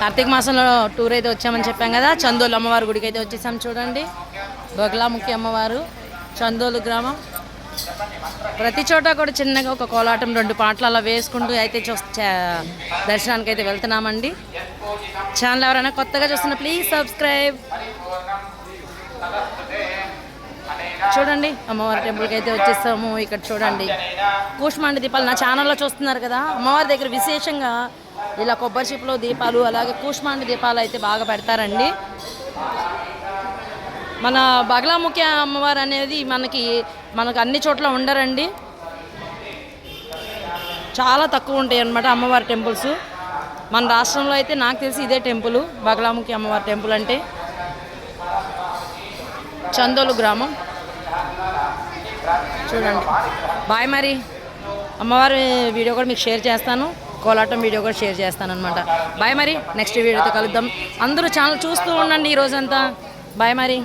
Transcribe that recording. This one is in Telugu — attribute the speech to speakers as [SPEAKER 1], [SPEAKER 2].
[SPEAKER 1] కార్తీక మాసంలో టూర్ అయితే వచ్చామని చెప్పాం కదా. చందోలు అమ్మవారి గుడికి అయితే వచ్చేసాం చూడండి. బొగలాముఖి అమ్మవారు చందోలు గ్రామం. ప్రతి చోట కూడా చిన్నగా ఒక కోలాటం రెండు పాటలు అలా వేసుకుంటూ అయితే చూ దర్శనానికి అయితే వెళ్తున్నామండి. ఛానల్ ఎవరైనా కొత్తగా చూస్తున్న ప్లీజ్ సబ్స్క్రైబ్ చూడండి. అమ్మవారి టెంపుల్కి అయితే వచ్చేస్తాము ఇక్కడ చూడండి. కూష్మాండి దీపాలు నా ఛానల్లో చూస్తున్నారు కదా. అమ్మవారి దగ్గర విశేషంగా ఇలా కొబ్బరి చిప్పలు దీపాలు అలాగే కూష్మాండి దీపాలు అయితే బాగా పెడతారండి. మన బగలాముఖ్య అమ్మవారు అనేది మనకి మనకు అన్ని చోట్ల ఉండరండి. చాలా తక్కువ ఉంటాయి అన్నమాట అమ్మవారి టెంపుల్స్ మన రాష్ట్రంలో అయితే నాకు తెలిసి ఇదే టెంపుల్ బగలాముఖి అమ్మవారి టెంపుల్ అంటే. చందోలు గ్రామం. చూడండి. బాయ్ మరి. అమ్మవారి వీడియో కూడా మీకు షేర్ చేస్తాను. కోలాటం వీడియో కూడా షేర్ చేస్తాను అనమాట బాయ్ మరి. నెక్స్ట్ వీడియోతో కలుద్దాం. అందరూ ఛానల్ చూస్తూ ఉండండి ఈ రోజంతా. బాయ్ మరి.